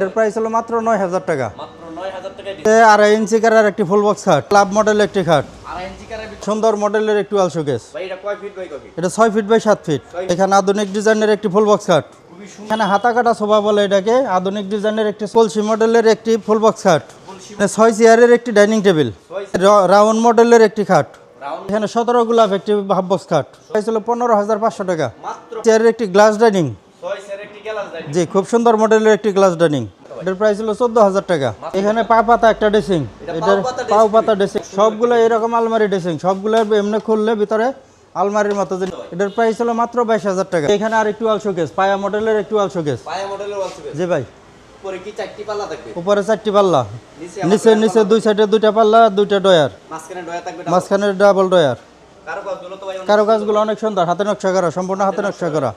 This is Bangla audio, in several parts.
এটার প্রাইস হলো মাত্র নয় হাজার টাকা। আড়াই ইঞ্চি কারার একটি ফুল বক্স খাট ক্লাব মডেল একটি খাট। সুন্দর মডেলের একটি ওয়াল শোকেস এটা ছয় ফিট বাই সাত ফিট এখানে আধুনিক ডিজাইনের একটি ফুল বক্স খাট। এখানে হাতা কাটা শোভা বলে এটাকে। আধুনিক ডিজাইনের একটি কলসি মডেলের একটি ফুল বক্স খাট। ছয় চেয়ারের একটি ডাইনিং টেবিল রাউন্ড মডেলের একটি খাট। এখানে সতেরো গোলাপ একটি হাফ বক্স খাট। প্রাইস হলো পনেরো হাজার পাঁচশো টাকা। চেয়ারের একটি গ্লাস ডাইনিং ছয় সের একটি গ্লাস দেয় জি খুব সুন্দর মডেলের একটি গ্লাস ডাইনিং এটার প্রাইস হলো চোদ্দ হাজার টাকা। এখানে পা পাতা একটা ড্রেসিং এটার পাও পাতা ড্রেসিং সবগুলো এরকম আলমারি ড্রেসিং সবগুলো এমনি খুললে ভিতরে আলমারির মতো। এটার প্রাইস হলো মাত্র বাইশ হাজার টাকা। এখানে আর একটু আল শোকেস পায়া মডেলের একটু আল শোকেস জি ভাই। পরে কি চারটি পাল্লা থাকবে? উপরে চারটি পাল্লা। নিচে নিচে দুই সাইডে দুইটা পাল্লা দুইটা ডয়ার মাঝখানে ডাবল ডয়ার কারও কাজগুলো তো ভাই অনেক সুন্দর। হাতে নকশা করা সম্পূর্ণ হাতে নকশা করা।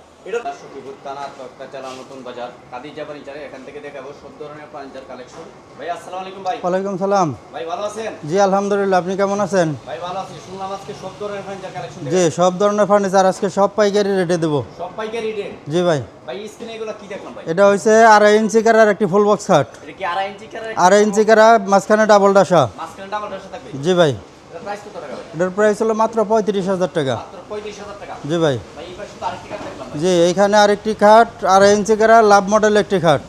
থানা তক্তা চালা নতুন বাজার। কাদিজা ফার্নিচারে এখান থেকে দেখাবো সব ধরনের ফার্নিচার কালেকশন ভাই আসসালামু আলাইকুম ভাই। ওয়ালাইকুম সালাম। ভাই ভালো আছেন? জি আলহামদুলিল্লাহ আপনি কেমন আছেন? ভাই ভালো আছি। শুনলাম আজকে সব ধরনের ফার্নিচার কালেকশন জি সব ধরনের ফার্নিচার আজকে সব পাইকারি রেটে দেবো। সব পাইকারি রেট জি ভাই। ভাই স্ক্রিনে এগুলো কি দেখলাম ভাই? এটা হচ্ছে আড়াই ইঞ্চি কারার একটি ফুল বক্স খাট। এটা কি আড়াই ইঞ্চি কারের আড়াই ইঞ্চি কারা মাঝখানে ডাবল ডাসা মাঝখানে ডাবল থাকবে? জি ভাই। এটা প্রাইস কত টাকা এটার প্রাইস হলো মাত্র পঁয়ত্রিশ হাজার টাকা। মাত্র পঁয়ত্রিশ হাজার টাকা। জি ভাই ভাই এই পাশে তো আরেকটি কাঠ দেখলাম ভাই জি এইখানে আরেকটি খাট আড়াই ইঞ্চি কারা লাভ মডেল একটি খাট।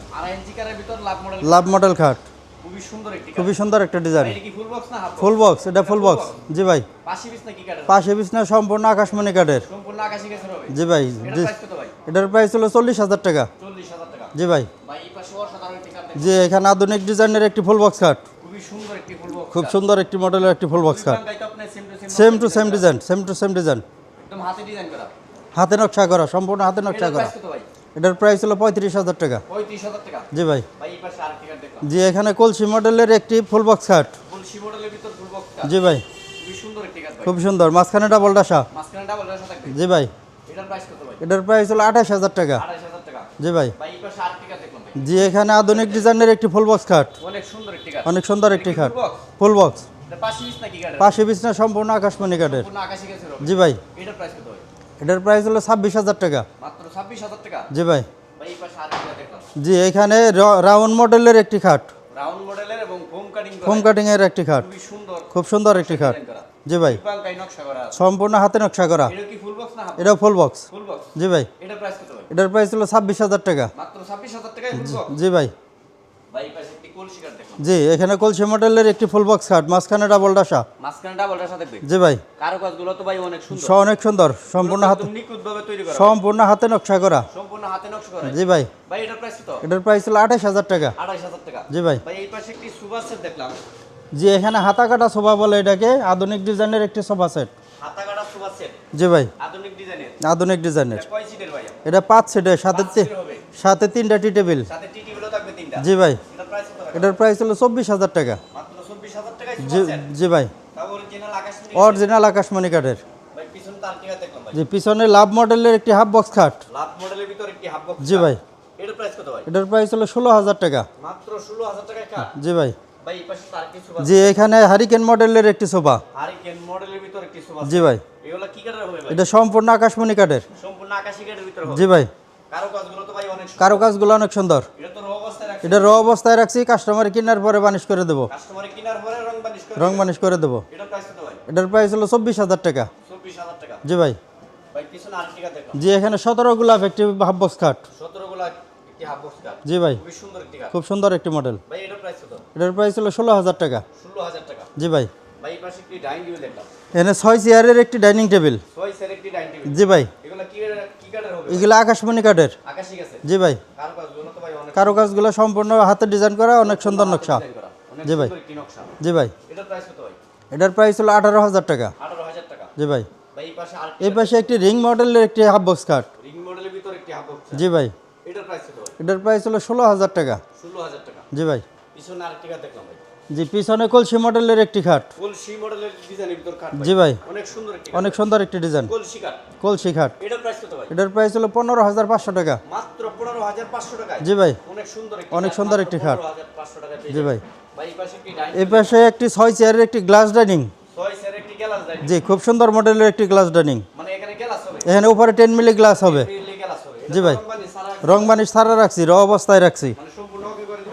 লাভ মডেল খাট। খুবই সুন্দর একটি ডিজাইন ফুল বক্স এটা ফুল বক্স জি ভাই। পাশি বিছনা সম্পূর্ণ আকাশমণি কাঠের। জি ভাই এটার প্রাইস হলো চল্লিশ হাজার টাকা। জি ভাই। জি এখানে আধুনিক ডিজাইনের একটি ফুল বক্স খাট। খুব সুন্দর একটি মডেলের একটি ফুল বক্স খাট। Same to same design same to same design হাতে নকশা করা সম্পূর্ণ হাতে নকশা করা। এটার প্রাইস হলো পঁয়ত্রিশ হাজার টাকা। জি ভাই। জি এখানে কলসি মডেলের একটি ফুল বক্স খাট জি ভাই। খুব সুন্দর মাঝখানে ডাবল ডাসা জি ভাই। এটার প্রাইস হলো আঠাশ হাজার টাকা। জি ভাই। জি এখানে আধুনিক ডিজাইনের একটি ফুল বক্স খাট অনেক সুন্দর একটি খাট ফুল বক্স পাশে বিছনা সম্পূর্ণ আকাশমণি কাঠের জি ভাই? এটার প্রাইস হলো ছাব্বিশ হাজার টাকা। মাত্র ছাব্বিশ হাজার টাকা? জি ভাই। জি এখানে রাউন্ড মডেলের একটি খাট। রাউন্ড মডেলের এবং ফোম কাটিং ফোম কাটিং এর একটি খাট। সুন্দর। খুব সুন্দর একটি খাট। জি ভাই। সম্পূর্ণ হাতে নকশা করা। এটা ফুল বক্স এটাও ফুল বক্স জি ভাই। এটার প্রাইস হলো ছাব্বিশ হাজার টাকা। জি ভাই। জি এখানে কলসি মডেলের একটি ফুল বক্স খাট মাঝখানে ডাবল ডাসা মাঝখানে ডাবল দেখবে? জি ভাই। কারও কাজগুলো তো ভাই অনেক সুন্দর। অনেক সুন্দর। সম্পূর্ণ হাতে নিখুঁত ভাবে তৈরি করা। সম্পূর্ণ হাতে নকশা করা। সম্পূর্ণ হাতে নকশা করা। জি ভাই। ভাই এটার প্রাইস কত? এটার প্রাইস হলো আঠাশ হাজার টাকা। আড়াইশ হাজার টাকা। জি ভাই। ভাই এই পাশে একটি সুপার সেট দেখলাম। জি এখানে হাতা কাটা সোফা বলে এটাকে আধুনিক ডিজাইনের একটি সোফা সেট। হাতা কাটা সুপার সেট। জি ভাই। আধুনিক ডিজাইনের। আধুনিক ডিজাইনের। এটা কয় সিটের ভাই? এটা পাঁচ সিটের সাথে সাথে তিনটা টি টেবিল। সাথে তিনটা জি ভাই। এটার প্রাইস হলো চব্বিশ হাজার টাকা। জি ভাই। অরিজিনাল আকাশমণি কাঠের? জি পিছনে লাভ মডেলের একটি হাফ বক্স খাট লাভ মডেলের ভিতর একটি হাফ বক্স জি ভাই। এটার প্রাইস কত ভাই? এটার প্রাইস হলো ষোলো হাজার টাকা। মাত্র ষোলো হাজার টাকায় কাঠ জি ভাই। জি এখানে হারিকেন মডেলের একটি সোফা হারিকেন মডেলের ভিতর একটি সোফা জি ভাই। এগুলো কি কাঠের হবে ভাই? এটা সম্পূর্ণ আকাশমণি কাঠের। সম্পূর্ণ আকাশি কাঠের ভিতর হবে। জি ভাই। কারও কাজগুলো তো ভাই অনেক সুন্দর। অনেক সুন্দর। এটা তো র অবস্থায় রাখছে এটা র অবস্থায় রাখছি কাস্টমার কেনার পরে বানিশ করে দেবো। কাস্টমারে কেনার পরে রং বানিশ করে রং বানিশ করে দেবো। এটার প্রাইস কত ভাই? এটার প্রাইস হলো চব্বিশ হাজার টাকা। জি ভাই। জি এখানে সতেরো গোলাপ একটি হাফ বক্স খাট। সতেরো গুলা একটি হাফ বক্স কাঠ জি ভাই। খুব সুন্দর একটি মডেল ভাই এটার প্রাইস কত? এটার প্রাইস হলো ষোলো হাজার টাকা। জি ভাই। এখানে ছয় চেয়ারের একটি ডাইনিং টেবিল ছয় সের একটি ডাইনিং টেবিল জি ভাই। এগুলো কি কি হবে? এগুলো আকাশমণি কাঠের। আকাশি গেছে জি ভাই। কারও কাজগুলো তো ভাই অনেক কারও কাজগুলো সম্পূর্ণ হাতে ডিজাইন করা অনেক সুন্দর নকশা। জি ভাই। জি ভাই? এটার প্রাইস হলো আঠারো হাজার টাকা। জি ভাই। এই পাশে একটি রিং মডেলের একটি হাফ বক্স বক্স জি ভাই। এটার প্রাইস ভাই? এটার প্রাইস হলো ষোলো হাজার টাকা। জি ভাই। পিছনে আরেকটি কাঠ দেখলাম ভাই। জি পিছনে কলসি মডেলের একটি খাট ফুল সি মডেলের ডিজাইনের ভিতর কাঠ জি ভাই। অনেক সুন্দর একটি অনেক সুন্দর একটি ডিজাইন কলসি কাঠ। কলসি খাট এটার প্রাইস কত ভাই? এটার প্রাইস হলো পনেরো হাজার পাঁচশো টাকা। মাত্র পনেরো হাজার পাঁচশো টাকায়। জি ভাই। অনেক সুন্দর একটি অনেক সুন্দর একটি খাট। 15,500 টাকায় পেয়ে জি ভাই। ভাই এই পাশে একটি ডাইনিং এই পাশে একটি ছয় চেয়ারের একটি গ্লাস ডাইনিং ছয় সের একটি গ্লাস ডাইনিং জি খুব সুন্দর মডেলের একটি গ্লাস ডাইনিং মানে এখানে গ্লাস হবে। এখানে উপরে টেন মিলি গ্লাস হবে। জি ভাই। রং বানিশ সারা রাখছি র অবস্থায় রাখছি। মানে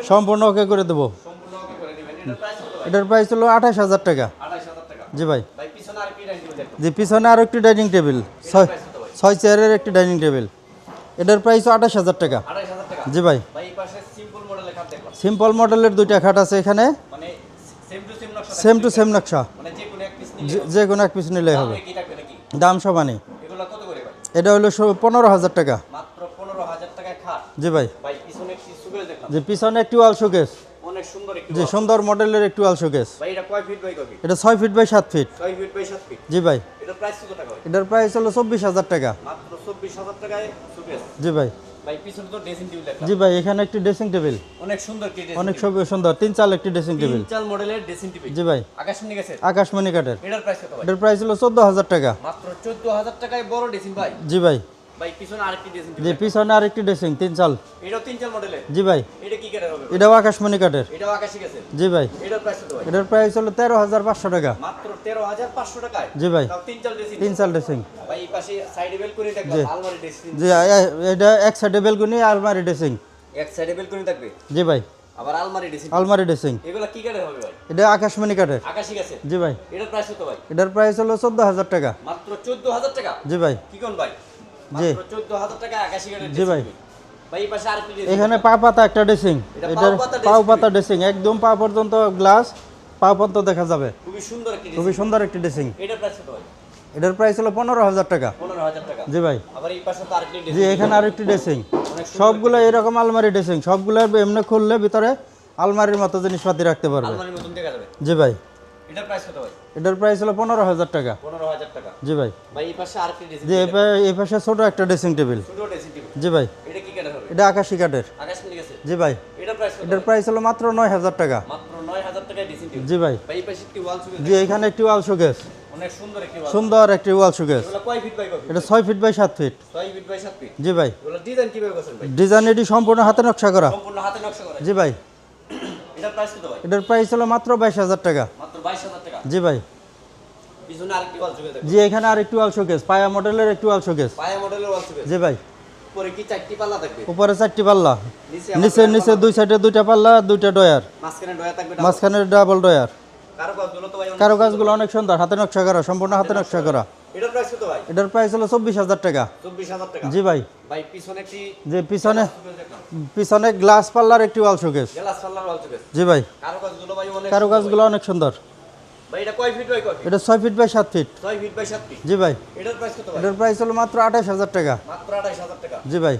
সম্পূর্ণ ওকে করে দেবো। এটার প্রাইস হলো আঠাশ হাজার টাকা। জি ভাই। জি পিছনে আরও একটি ডাইনিং টেবিল। ছয় ছয় চেয়ারের একটি ডাইনিং টেবিল। এটার প্রাইস আঠাশ হাজার টাকা। জি ভাই। সিম্পল মডেলের দুইটা খাট আছে এখানে। সেম টু সেম নকশা। যে কোনো এক পিস নিলে হবে। দাম সমানই। এটা হলো পনেরো হাজার টাকা। জি ভাই ভাই পিছনে একটি সুবেল দেখলাম যে পিছনে একটি ওয়াল শোকেস। অনেক সুন্দর একটি যে সুন্দর মডেলের একটি ওয়াল শোকেস। ভাই এটা কয় ফিট বাই কয় ফিট এটা ছয় ফিট বাই সাত ফিট ছয় ফিট বাই সাত ফিট জি ভাই। এটার প্রাইস কত টাকা এটার প্রাইস হলো চব্বিশ হাজার টাকা। মাত্র চব্বিশ হাজার টাকায় সুবেল জি ভাই। ভাই পিছনে তো ড্রেসিং টেবিল জি ভাই এখানে একটি ড্রেসিং টেবিল অনেক সুন্দর কি ড্রেসিং অনেক সুন্দর। তিন চাল একটি ড্রেসিং টেবিল চাল মডেলের ড্রেসিং টেবিল জি ভাই। আকাশমণি গেছে আকাশমণি কাঠের। এটার প্রাইস কত ভাই? এটার প্রাইস হলো চোদ্দ হাজার টাকা। মাত্র চোদ্দ হাজার টাকায় বড় ড্রেসিং ভাই। জি ভাই। ভাই পিছনে আরেকটি ড্রেসিং যে পিছনে আরেকটি ড্রেসিং তিন চাল। এটাও তিন চাল মডেলের জি ভাই। এটা কি কেটে হবে? এটাও আকাশমণি কাঠের এটাও আকাশি গেছে জি ভাই। এটার প্রাইস কত ভাই? এটার প্রাইস হলো তেরো হাজার পাঁচশো টাকা। মাত্র তেরো হাজার পাঁচশো টাকায় জি ভাই। তিন চাল ড্রেসিং তিন চাল ড্রেসিং ভাই এই পাশে সাইডে বেল করে দেখলাম আলমারি ড্রেসিং জি এটা এক সাইডে বেলকুনি আলমারি ড্রেসিং এক সাইডে বেল করে থাকবে? জি ভাই। আবার আলমারি ড্রেসিং আলমারি ড্রেসিং এগুলা কি কেটে হবে ভাই? এটা আকাশমণি কাঠের আকাশি গেছে জি ভাই। এটার প্রাইস কত ভাই? এটার প্রাইস হলো চোদ্দ হাজার টাকা। মাত্র চোদ্দ হাজার টাকা? জি ভাই। কি কোন ভাই? জি। টাকা জি ভাই। এখানে পা পাতা একটা ড্রেসিং। এটা এটার পাও পাতা পাতা ড্রেসিং। একদম পা পর্যন্ত গ্লাস পা পর্যন্ত দেখা যাবে। খুবই সুন্দর একটি খুবই সুন্দর একটি ড্রেসিং। এটার প্রাইস কত ভাই? এটার প্রাইস হলো পনেরো হাজার টাকা টাকা। জি ভাই। আবার এই পাশে তো আরেকটি জি এখানে আরেকটি ড্রেসিং। সবগুলো এরকম আলমারি ড্রেসিং। সবগুলো এমনি খুললে ভিতরে আলমারির মতো জিনিসপাতি রাখতে পারবে। আলমারির মতন দেখা যাবে। জি ভাই। এটার প্রাইস কত ভাই? এটার প্রাইস হলো পনেরো হাজার টাকা। পনেরো হাজার টাকা। জি ভাই। ভাই এই পাশে এই ছোট একটা ড্রেসিং টেবিল ছোট ড্রেসিং টেবিল জি ভাই। এটা কি কেটে হবে? এটা আকাশি কাঠের। আকাশ গেছে? জি ভাই। এটার প্রাইস এটার প্রাইস হলো মাত্র নয় হাজার টাকা। মাত্র নয় হাজার টাকায় ড্রেসিং টেবিল জি ভাই। ভাই এই পাশে একটি ওয়াল সুবিধা জি এখানে একটি ওয়াল শোকেস অনেক সুন্দর একটি ওয়াল সুন্দর একটি ওয়াল শোকেস এগুলো কয় ফিট বাই কয় এটা ছয় ফিট বাই সাত ফিট ছয় ফিট বাই সাত ফিট জি ভাই। এগুলো ডিজাইন কীভাবে করছেন ভাই? ডিজাইন এটি সম্পূর্ণ হাতে নকশা করা। সম্পূর্ণ হাতে নকশা করা। জি ভাই। এটার প্রাইস কত ভাই? এটার প্রাইস হলো মাত্র বাইশ হাজার টাকা। মাত্র টাকা। জি ভাই। পিছনে আরেকটি ওয়াল সুবিধা জি এখানে আর একটু ওয়াল শোকেস পায়া মডেলের একটু ওয়াল শোকেস পায়া মডেলের ওয়াল সুবিধা জি ভাই। পরে কি চারটি পাল্লা থাকবে? উপরে চারটি পাল্লা। নিচে নিচে দুই সাইডে দুইটা পাল্লা দুইটা ডয়ার মাঝখানে ডয়া থাকবে মাঝখানে ডাবল ডয়ার কারও কাজগুলো তো অনেক সুন্দর। হাতে নকশা করা সম্পূর্ণ হাতে নকশা করা। এটার প্রাইস কত ভাই? এটার প্রাইস হলো চব্বিশ হাজার টাকা। চব্বিশ হাজার টাকা। জি ভাই। ভাই পিছনে যে পিছনে পিছনে গ্লাস পাল্লার একটি ওয়াল শোকেস গেলাস পাল্লার ওয়াল সুবিধা জি ভাই। কারও কাজগুলো ভাই অনেক কারও সুন্দর। কাজগুলো অনেক সুন্দর। ভাই। ভাই এটা ছয় ফিট বাই সাত ফিট ছয় ফিট বাই সাত ফিট জি ভাই। এটার প্রাইস কত এটার প্রাইস হলো মাত্র আঠাশ হাজার টাকা। মাত্র আঠাশ হাজার টাকা। জি ভাই।